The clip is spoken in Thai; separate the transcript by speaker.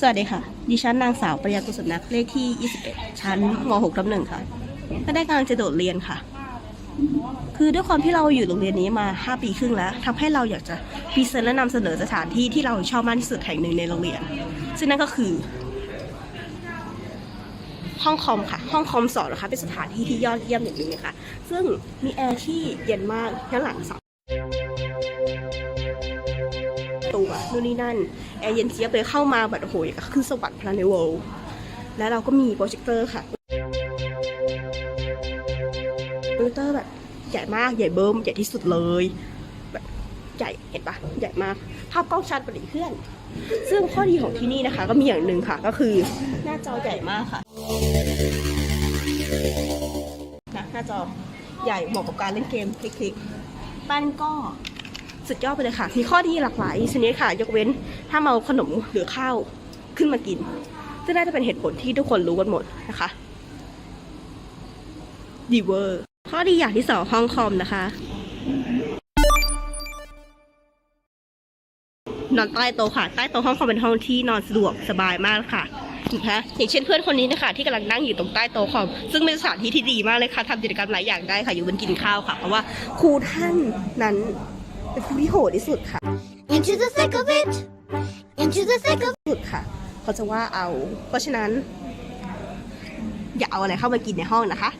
Speaker 1: สวัสดีค่ะ ดิฉันนางสาวปริยากุศลนักเลขที่ 21 ชั้นม .6 ทับหนึ่งค่ะก็ได้กำลังจะโดดเรียนค่ะ คือด้วยความที่เราอยู่โรงเรียนนี้มา 5 ปีครึ่งแล้วทำให้เราอยากจะพรีเซนต์และนำเสนอสถานที่ที่เราชอบมากที่สุดแห่งหนึ่งในโรงเรียน ซึ่งนั่นก็คือ ห้องคอมค่ะ ห้องคอมสอนนะคะ เป็นสถานที่ที่ยอดเยี่ยมอย่างหนึ่งเลยค่ะซึ่งมีแอร์ที่เย็นมากด้านหลังเสา ตัวนู่นนี่นั่น แอร์เย็นเจี๊ยบเลยเข้ามาแบบโอ้โหอย่างกับขึ้นสวรรค์พลานเวลแล้วเราก็มีโปรเจคเตอร์ค่ะโปรเจคเตอร์แบบใหญ่มากใหญ่เบิ้มใหญ่ที่สุดเลยแบบใหญ่เห็นปะใหญ่มากภาพกล้องชัดกว่าเพื่อน ซึ่งข้อดีของที่นี่นะคะ ก็มีอย่างหนึ่งค่ะ ก็คือหน้าจอใหญ่มากค่ะนะหน้าจอใหญ่เหมาะกับการเล่นเกมคลิกๆปั้นก็ สุดยอดไปเลยค่ะ มีข้อดีหลากหลายชนิดค่ะ ยกเว้นถ้ามาเอาขนมหรือข้าวขึ้นมากิน ซึ่งน่าจะเป็นเหตุผลที่ทุกคนรู้กันหมดนะคะดีเวอร์ข้อดีอย่างที่สองห้องคอมนะคะนอนใต้โต๊ะค่ะใต้โต๊ะห้องคอมเป็นห้องที่นอนสะดวกสบายมากค่ะนะคะอย่างเช่นเพื่อนคนนี้นะคะที่กำลังนั่งอยู่ตรงใต้โต๊ะคอมซึ่งเป็นสถานที่ที่ดีมากเลยค่ะทำกิจกรรมหลายอย่างได้ค่ะอยู่บนกินข้าวค่ะ เพราะว่าครูท่านนั้น เป็นครูที่โหดที่สุดค่ะ
Speaker 2: Into the thick of it. Into the thick of
Speaker 1: สุดค่ะ เขาจะว่าเอา เพราะฉะนั้น อย่าเอาอะไรเข้ามากินในห้องนะคะ